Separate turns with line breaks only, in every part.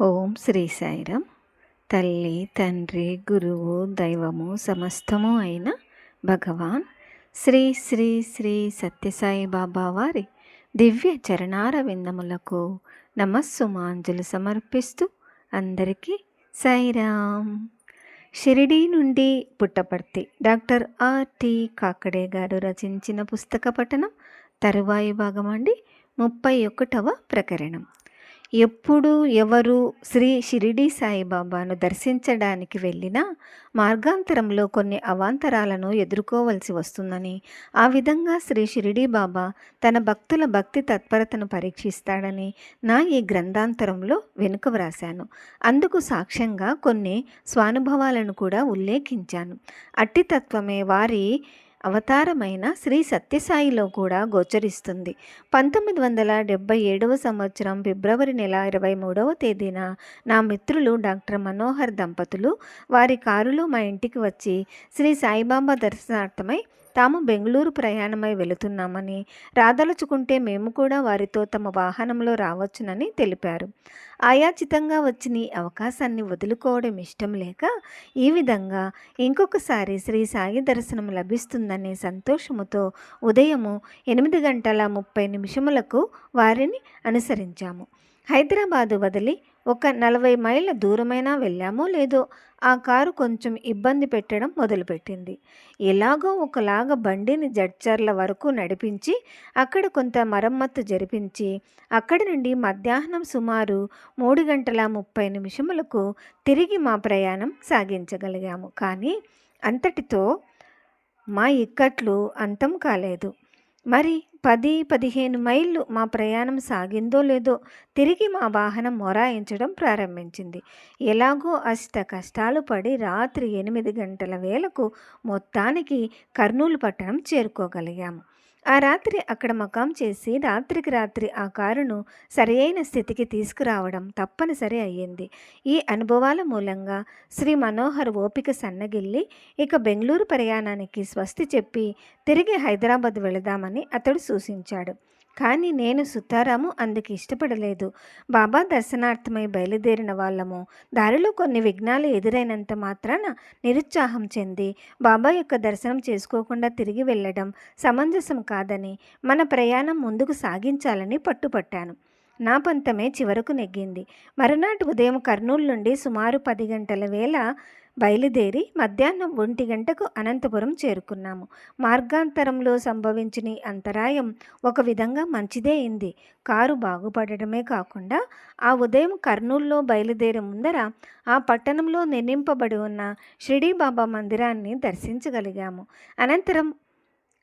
ఓం శ్రీ సాయిరామ్. తల్లి తండ్రి గురువు దైవము సమస్తము అయిన భగవాన్ శ్రీ శ్రీ శ్రీ సత్యసాయి బాబా వారి దివ్య చరణార విందములకు నమస్సుమాంజలు సమర్పిస్తూ అందరికీ సాయిరామ్. షిరిడీ నుండి పుట్టపర్తి డాక్టర్ ఆర్టి కాకడే గారు రచించిన పుస్తక పఠనం తరువాయి భాగం అండి. ముప్పై ఒకటవ ప్రకరణం. ఎప్పుడు ఎవరు శ్రీ షిరిడి సాయిబాబాను దర్శించడానికి వెళ్ళినా మార్గాంతరంలో కొన్ని అవాంతరాలను ఎదుర్కోవలసి వస్తుందని ఆ విధంగా శ్రీ షిరిడి బాబా తన భక్తుల భక్తి తత్పరతను పరీక్షిస్తాడని నా ఈ గ్రంథాంతరంలో వెనుక వ్రాశాను. అందుకు సాక్ష్యంగా కొన్ని స్వానుభవాలను కూడా ఉల్లేఖించాను. అట్టి తత్వమే వారి అవతారమైన శ్రీ సత్యసాయిలో కూడా గోచరిస్తుంది. పంతొమ్మిది వందల డెబ్బై ఏడవ సంవత్సరం ఫిబ్రవరి నెల ఇరవై మూడవ తేదీన నా మిత్రులు డాక్టర్ మనోహర్ దంపతులు వారి కారులో మా ఇంటికి వచ్చి శ్రీ సాయిబాబా దర్శనార్థమై తాము బెంగళూరు ప్రయాణమై వెళుతున్నామని రాదలుచుకుంటే మేము కూడా వారితో తమ వాహనంలో రావచ్చునని తెలిపారు. ఆయాచితంగా వచ్చిన ఈ అవకాశాన్ని వదులుకోవడం ఇష్టం లేక ఈ విధంగా ఇంకొకసారి శ్రీ సాయి దర్శనం లభిస్తుందనే సంతోషముతో ఉదయము ఎనిమిది గంటల ముప్పై నిమిషములకు వారిని అనుసరించాము. హైదరాబాదు వదిలి ఒక నలభై మైళ్ళ దూరమైనా వెళ్ళామో లేదో ఆ కారు కొంచెం ఇబ్బంది పెట్టడం మొదలుపెట్టింది. ఎలాగో ఒకలాగా బండిని జడ్చర్ల వరకు నడిపించి అక్కడ కొంత మరమ్మత్తు జరిపించి అక్కడి నుండి మధ్యాహ్నం సుమారు మూడు గంటల ముప్పై నిమిషములకు తిరిగి మా ప్రయాణం సాగించగలిగాము. కానీ అంతటితో మా ఇక్కట్లు అంతం కాలేదు. మరి పది పదిహేను మైళ్ళు మా ప్రయాణం సాగిందో లేదో తిరిగి మా వాహనం మొరాయించడం ప్రారంభించింది. ఎలాగో అష్ట కష్టాలు పడి రాత్రి ఎనిమిది గంటల వేలకు మొత్తానికి కర్నూలు పట్టణం చేరుకోగలిగాము. ఆ రాత్రి అక్కడ మకాం చేసి రాత్రికి రాత్రి ఆ కారును సరియైన స్థితికి తీసుకురావడం తప్పనిసరి అయ్యింది. ఈ అనుభవాల మూలంగా శ్రీ మనోహర్ ఓపిక సన్నగిల్లి ఇక బెంగళూరు ప్రయాణానికి స్వస్తి చెప్పి తిరిగి హైదరాబాద్ వెళదామని అతడు సూచించాడు. కానీ నేను సుతారాము అందుకు ఇష్టపడలేదు. బాబా దర్శనార్థమై బయలుదేరిన వాళ్ళము. దారిలో కొన్ని విఘ్నాలు ఎదురైనంత మాత్రాన నిరుత్సాహం చెంది బాబా యొక్క దర్శనం చేసుకోకుండా తిరిగి వెళ్ళడం సమంజసం కాదని మన ప్రయాణం ముందుకు సాగించాలని పట్టుపట్టాను. నా పంతమే చివరకు నెగ్గింది. మరునాటి ఉదయం కర్నూలు నుండి సుమారు పది గంటల వేళ బయలుదేరి మధ్యాహ్నం ఒంటి గంటకు అనంతపురం చేరుకున్నాము. మార్గాంతరంలో సంభవించిన అంతరాయం ఒక విధంగా మంచిదే అయింది. కారు బాగుపడటమే కాకుండా ఆ ఉదయం కర్నూలులో బయలుదేరే ముందర ఆ పట్టణంలో నిర్మింపబడి ఉన్న షిరిడీ బాబా మందిరాన్ని దర్శించగలిగాము. అనంతరం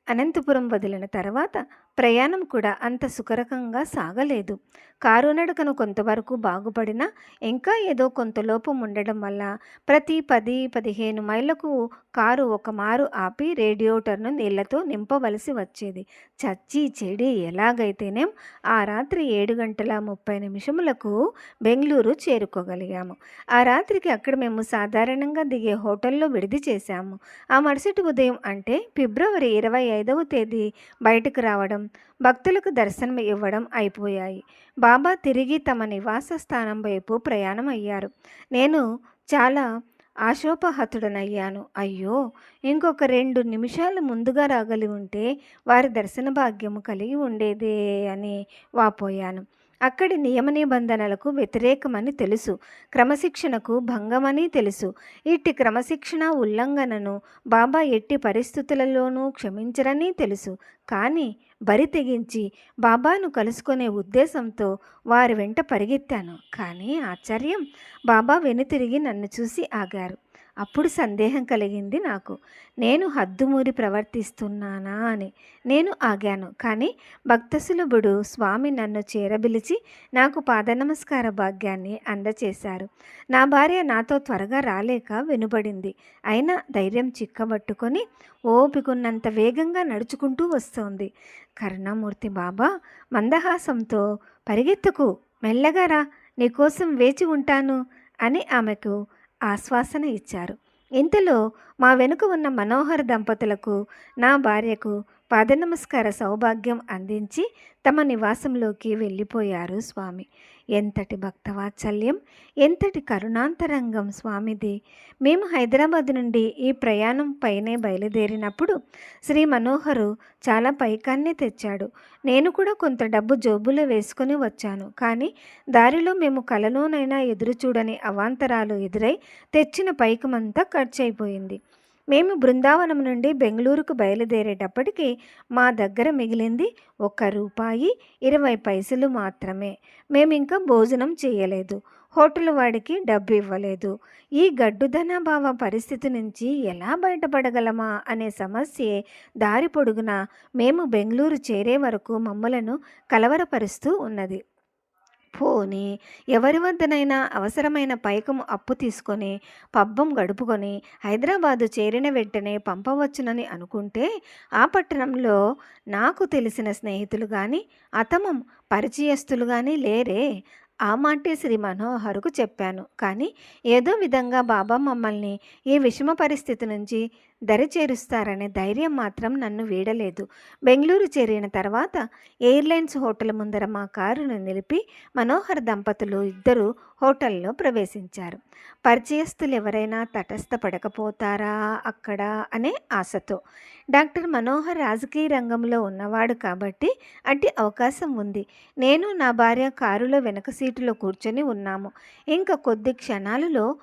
అనంతపురం వదిలిన తర్వాత ప్రయాణం కూడా అంత సుఖరకంగా సాగలేదు. కారు నడకను కొంతవరకు బాగుపడినా ఇంకా ఏదో కొంత లోపం ఉండడం వల్ల ప్రతి పది పదిహేను మైళ్ళకు కారు ఒక మారు ఆపి రేడియోటర్ను నీళ్ళతో నింపవలసి వచ్చేది. చచ్చి చెడి ఎలాగైతేనేం ఆ రాత్రి ఏడు గంటల ముప్పై నిమిషములకు బెంగళూరు చేరుకోగలిగాము. ఆ రాత్రికి అక్కడ మేము సాధారణంగా దిగే హోటల్లో విడిది చేశాము. ఆ మరుసటి ఉదయం అంటే ఫిబ్రవరి ఇరవై ఐదవ తేదీ బయటకు రావడం భక్తులకు దర్శనం ఇవ్వడం అయిపోయాయి. బాబా తిరిగి తమ నివాస స్థానం వైపు ప్రయాణం అయ్యారు. నేను చాలా ఆశోపహతుడనయ్యాను. అయ్యో! ఇంకొక రెండు నిమిషాలు ముందుగా రాగలి ఉంటే వారి దర్శన భాగ్యము కలిగి ఉండేదే అని వాపోయాను. అక్కడి నియమ నిబంధనలకు వ్యతిరేకమని తెలుసు. క్రమశిక్షణకు భంగమని తెలుసు. ఇట్టి క్రమశిక్షణ ఉల్లంఘనను బాబా ఎట్టి పరిస్థితులలోనూ క్షమించరని తెలుసు. కానీ బరి తెగించి బాబాను కలుసుకునే ఉద్దేశంతో వారి వెంట పరిగెత్తాను. కానీ ఆశ్చర్యం! బాబా వెనుతిరిగి నన్ను చూసి ఆగారు. అప్పుడు సందేహం కలిగింది నాకు. నేను హద్దుమూరి ప్రవర్తిస్తున్నానా అని. నేను ఆగాను. కానీ భక్తసులభుడు స్వామి నన్ను చేరబిలిచి నాకు పాదనమస్కార భాగ్యాన్ని అందచేశారు. నా భార్య నాతో త్వరగా రాలేక వెనుబడింది. అయినా ధైర్యం చిక్కబట్టుకొని ఓపికున్నంత వేగంగా నడుచుకుంటూ వస్తోంది. కరుణామూర్తి బాబా మందహాసంతో పరిగెత్తుకు. మెల్లగా రా. నీకోసం వేచి ఉంటాను అని ఆమెకు ఆశ్వాసన ఇచ్చారు. ఇంతలో మా వెనుక ఉన్న మనోహర దంపతులకు నా భార్యకు పాదనమస్కార సౌభాగ్యం అందించి తమ నివాసంలోకి వెళ్ళిపోయారు స్వామి. ఎంతటి భక్తవాత్సల్యం ఎంతటి కరుణాంతరంగం స్వామిది. మేము హైదరాబాద్ నుండి ఈ ప్రయాణం పైనే బయలుదేరినప్పుడు శ్రీ మనోహరు చాలా పైకాన్ని తెచ్చాడు. నేను కూడా కొంత డబ్బు జోబులో వేసుకుని వచ్చాను. కానీ దారిలో మేము కలలోనైనా ఎదురు చూడని అవాంతరాలు ఎదురై తెచ్చిన పైకమంతా ఖర్చు అయిపోయింది మేము బృందావనం నుండి బెంగళూరుకు బయలుదేరేటప్పటికి మా దగ్గర మిగిలింది ఒక్క రూపాయి ఇరవై పైసలు మాత్రమే. మేము ఇంకా భోజనం చేయలేదు. హోటల్ వాడికి డబ్బు ఇవ్వలేదు ఈ గడ్డుధనాభావ పరిస్థితి నుంచి ఎలా బయటపడగలమా అనే సమస్యే దారి పొడుగునా మేము బెంగళూరు చేరే వరకు మమ్మలను కలవరపరుస్తూ ఉన్నది. పోనీ ఎవరి వద్దనైనా అవసరమైన పైకము అప్పు తీసుకొని పబ్బం గడుపుకొని హైదరాబాదు చేరిన వెంటనే పంపవచ్చునని అనుకుంటే ఆ పట్టణంలో నాకు తెలిసిన స్నేహితులు కానీ అతమం పరిచయస్తులు కానీ లేరే. ఆ మాటే శ్రీ మనోహరుకు చెప్పాను. కానీ ఏదో విధంగా బాబా మమ్మల్ని ఈ విషమ పరిస్థితి నుంచి దరి చేరుస్తారనే ధైర్యం మాత్రం నన్ను వీడలేదు. బెంగళూరు చేరిన తర్వాత ఎయిర్లైన్స్ హోటల్ ముందర మా కారును నిలిపి మనోహర్ దంపతులు ఇద్దరు హోటల్లో ప్రవేశించారు. పరిచయస్తులు ఎవరైనా తటస్థపడకపోతారా అక్కడ అనే ఆశతో. డాక్టర్ మనోహర్ రాజకీయ రంగంలో ఉన్నవాడు కాబట్టి అట్టి అవకాశం ఉంది. నేను నా భార్య కారులో వెనక సీటులో కూర్చొని ఉన్నాము. ఇంకా కొద్ది క్షణాలలో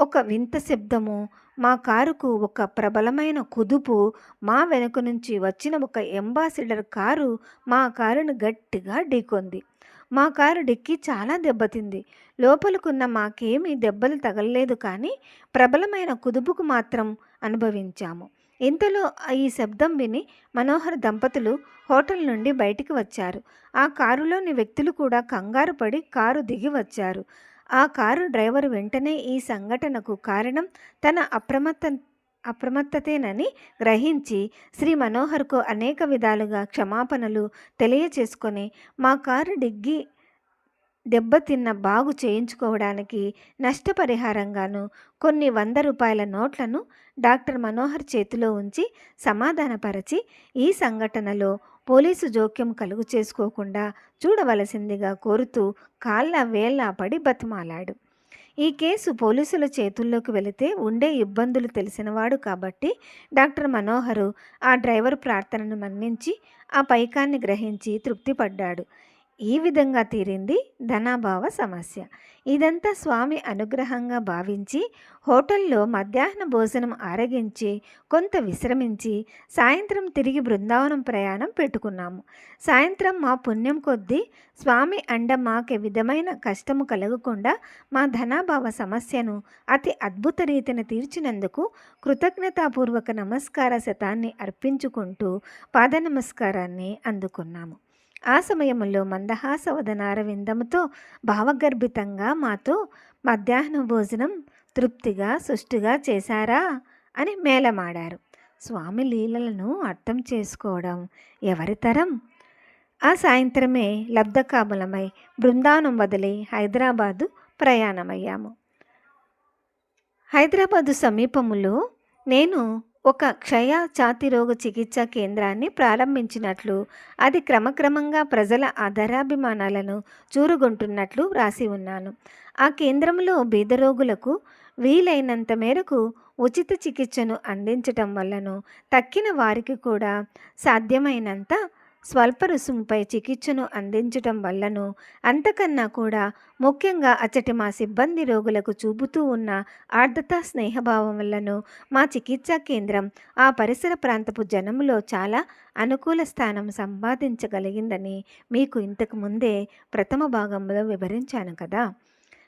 ఒక వింత శబ్దము. మా కారుకు ఒక ప్రబలమైన కుదుపు. మా వెనుక నుంచి వచ్చిన ఒక ఎంబాసిడర్ కారు మా కారును గట్టిగా ఢీకొంది మా కారు డిక్కి చాలా దెబ్బతింది. లోపలికున్న మాకేమీ దెబ్బలు తగలలేదు కానీ ప్రబలమైన కుదుపుకు మాత్రం అనుభవించాము. ఇంతలో ఈ శబ్దం విని మనోహర్ దంపతులు హోటల్ నుండి బయటికి వచ్చారు. ఆ కారులోని వ్యక్తులు కూడా కంగారు పడి కారు దిగి వచ్చారు. ఆ కారు డ్రైవర్ వెంటనే ఈ సంఘటనకు కారణం తన అప్రమత్త అప్రమత్తతేనని గ్రహించి శ్రీ మనోహర్కు అనేక విధాలుగా క్షమాపణలు తెలియచేసుకొని మా కారు డిగ్గి దెబ్బతిన్న బాగు చేయించుకోవడానికి నష్టపరిహారంగాను కొన్ని వంద రూపాయల నోట్లను డాక్టర్ మనోహర్ చేతిలో ఉంచి సమాధానపరచి ఈ సంఘటనలో పోలీసు జోక్యం కలుగు చేసుకోకుండా చూడవలసిందిగా కోరుతూ కాళ్ళ వేళ్ళ పడి బతిమాలాడు. ఈ కేసు పోలీసుల చేతుల్లోకి వెళితే ఉండే ఇబ్బందులు తెలిసినవాడు కాబట్టి డాక్టర్ మనోహరు ఆ డ్రైవర్ ప్రార్థనను మన్నించి ఆ పైకాన్ని గ్రహించి తృప్తిపడ్డాడు. ఈ విధంగా తీరింది ధనాభావ సమస్య. ఇదంతా స్వామి అనుగ్రహంగా భావించి హోటల్లో మధ్యాహ్న భోజనం ఆరగించి కొంత విశ్రమించి సాయంత్రం తిరిగి బృందావనం ప్రయాణం పెట్టుకున్నాము. సాయంత్రం మా పుణ్యం కొద్దీ స్వామి అండ మాకే విధమైన కష్టము కలగకుండా మా ధనాభావ సమస్యను అతి అద్భుత రీతిన తీర్చినందుకు కృతజ్ఞతాపూర్వక నమస్కార శతాన్ని అర్పించుకుంటూ పాద నమస్కారాన్ని అందుకున్నాము. ఆ సమయంలో మందహాసవదనార విందముతో భావగర్భితంగా మాతో మధ్యాహ్న భోజనం తృప్తిగా సుష్టిగా చేశారా? అని మేళమాడారు. స్వామి లీలలను అర్థం చేసుకోవడం ఎవరి తరం? ఆ సాయంత్రమే లబ్ధకాములమై బృందావనం వదిలి హైదరాబాదు ప్రయాణమయ్యాము. హైదరాబాదు సమీపములో నేను ఒక క్షయ ఛాతిరోగ చికిత్స కేంద్రాన్ని ప్రారంభించినట్లు అది క్రమక్రమంగా ప్రజల ఆధారాభిమానాలను చూరుగొంటున్నట్లు రాసి ఉన్నాను. ఆ కేంద్రంలో బీదరోగులకు వీలైనంత మేరకు ఉచిత చికిత్సను అందించటం వల్లను తక్కిన వారికి కూడా సాధ్యమైనంత స్వల్ప రుసుముపై చికిత్సను అందించటం వల్లను అంతకన్నా కూడా ముఖ్యంగా అచ్చటి మా సిబ్బంది రోగులకు చూపుతూ ఉన్న ఆర్ద్రత స్నేహభావం వల్లను మా చికిత్సా కేంద్రం ఆ పరిసర ప్రాంతపు జనములో చాలా అనుకూల స్థానం సంపాదించగలిగిందని మీకు ఇంతకు ముందే ప్రథమ భాగంలో వివరించాను కదా.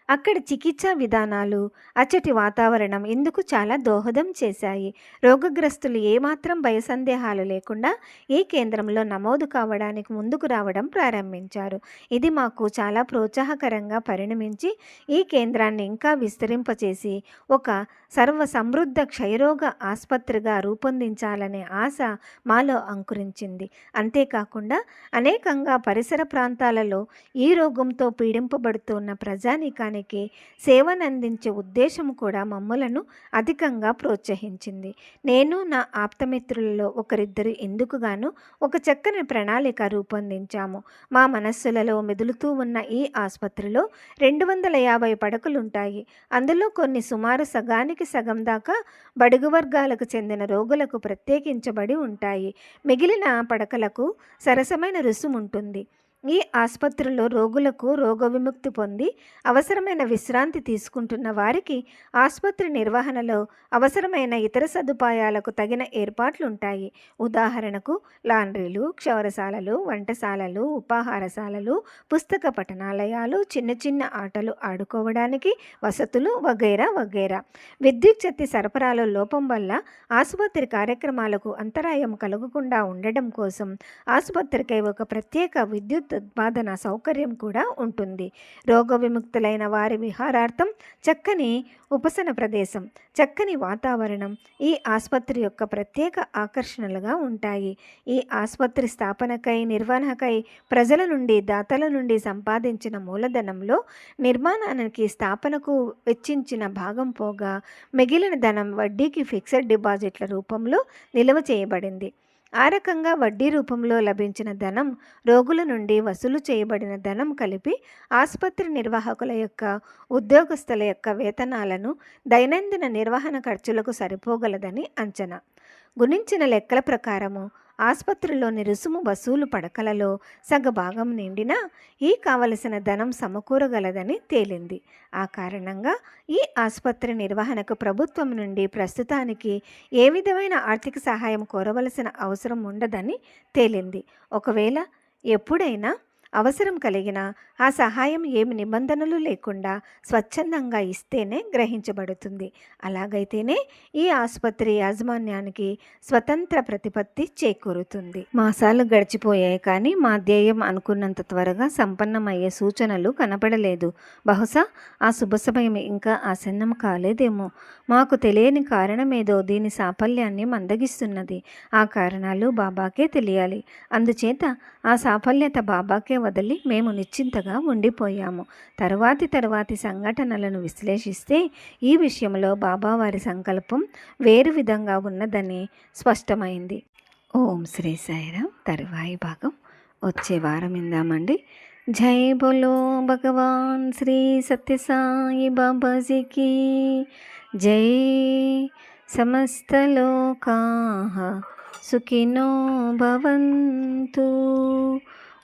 అక్కడ చికిత్సా విధానాలు అచ్చటి వాతావరణం ఇందుకు చాలా దోహదం చేశాయి? రోగగ్రస్తులు ఏమాత్రం భయసందేహాలు లేకుండా ఈ కేంద్రంలో నమోదు కావడానికి ముందుకు రావడం ప్రారంభించారు. ఇది మాకు చాలా ప్రోత్సాహకరంగా పరిణమించి ఈ కేంద్రాన్ని ఇంకా విస్తరింపచేసి ఒక సర్వ సమృద్ధ క్షయరోగ ఆసుపత్రిగా రూపొందించాలనే ఆశ మాలో అంకురించింది. అంతేకాకుండా అనేకంగా పరిసర ప్రాంతాలలో ఈ రోగంతో పీడింపబడుతున్న ప్రజానీకాన్ని సమాజానికి సేవనందించే ఉద్దేశం కూడా మమ్మలను అధికంగా ప్రోత్సహించింది. నేను నా ఆప్తమిత్రులలో ఒకరిద్దరు ఎందుకుగాను ఒక చక్కని ప్రణాళిక రూపొందించాము. మా మనస్సులలో మెదులుతూ ఉన్న ఈ ఆసుపత్రిలో రెండు వందల యాభై పడకలుంటాయి. అందులో కొన్ని సుమారు సగానికి సగం దాకా బడుగు వర్గాలకు చెందిన రోగులకు ప్రత్యేకించబడి ఉంటాయి. మిగిలిన పడకలకు సరసమైన రుసుముంటుంది. ఈ ఆసుపత్రిలో రోగులకు రోగ విముక్తి పొంది అవసరమైన విశ్రాంతి తీసుకుంటున్న వారికి ఆసుపత్రి నిర్వహణలో అవసరమైన ఇతర సదుపాయాలకు తగిన ఏర్పాట్లుంటాయి. ఉదాహరణకు లాండ్రీలు క్షౌరశాలలు వంటశాలలు ఉపాహారశాలలు పుస్తక పఠనాలయాలు చిన్న చిన్న ఆటలు ఆడుకోవడానికి వసతులు వగైరా వగైరా. విద్యుత్ శక్తి సరఫరాలో లోపం వల్ల ఆసుపత్రి కార్యక్రమాలకు అంతరాయం కలగకుండా ఉండడం కోసం ఆసుపత్రికై ఒక ప్రత్యేక విద్యుత్ ఉత్పాదన సౌకర్యం కూడా ఉంటుంది. రోగ విముక్తులైన వారి విహారార్థం చక్కని ఉపశన ప్రదేశం చక్కని వాతావరణం ఈ ఆసుపత్రి యొక్క ప్రత్యేక ఆకర్షణలుగా ఉంటాయి. ఈ ఆసుపత్రి స్థాపనకై నిర్వహణకై ప్రజల నుండి దాతల నుండి సంపాదించిన మూలధనంలో నిర్మాణానికి స్థాపనకు వెచ్చించిన భాగం పోగా మిగిలిన ధనం వడ్డీకి ఫిక్స్డ్ డిపాజిట్ల రూపంలో నిల్వ చేయబడింది. ఆ రకంగా వడ్డీ రూపంలో లభించిన ధనం రోగుల నుండి వసూలు చేయబడిన ధనం కలిపి ఆసుపత్రి నిర్వాహకుల యొక్క ఉద్యోగస్తుల యొక్క వేతనాలను దైనందిన నిర్వహణ ఖర్చులకు సరిపోగలదని అంచనా. గుణించిన లెక్కల ప్రకారము ఆసుపత్రిలోని రుసుము వసూలు పడకలలో సగభాగం నిండినా ఈ కావలసిన ధనం సమకూరగలదని తేలింది. ఆ కారణంగా ఈ ఆసుపత్రి నిర్వహణకు ప్రభుత్వం నుండి ప్రస్తుతానికి ఏ విధమైన ఆర్థిక సహాయం కోరవలసిన అవసరం ఉండదని తేలింది. ఒకవేళ ఎప్పుడైనా అవసరం కలిగిన ఆ సహాయం ఏమి నిబంధనలు లేకుండా స్వచ్ఛందంగా ఇస్తేనే గ్రహించబడుతుంది. అలాగైతేనే ఈ ఆసుపత్రి యాజమాన్యానికి స్వతంత్ర ప్రతిపత్తి చేకూరుతుంది. మాసాలు గడిచిపోయాయి కానీ మా ధ్యేయం అనుకున్నంత త్వరగా సంపన్నమయ్యే సూచనలు కనపడలేదు. బహుశా ఆ శుభ సమయం ఇంకా ఆసన్నం కాలేదేమో. మాకు తెలియని కారణమేదో దీని సాఫల్యాన్ని మందగిస్తున్నది. ఆ కారణాలు బాబాకే తెలియాలి. అందుచేత ఆ సాఫల్యత బాబాకే వదిలి మేము నిశ్చింతగా ఉండిపోయాము. తరువాతి తరువాతి సంఘటనలను విశ్లేషిస్తే ఈ విషయంలో బాబావారి సంకల్పం వేరు విధంగా ఉన్నదని స్పష్టమైంది. ఓం శ్రీ సాయిరామ్ తరువాయి భాగం. వచ్చే వారం ఇందామండి జై బోలో భగవాన్ శ్రీ సత్యసాయి బాబాజీకి. జై సమస్తలోకా సుఖినో భవంతు.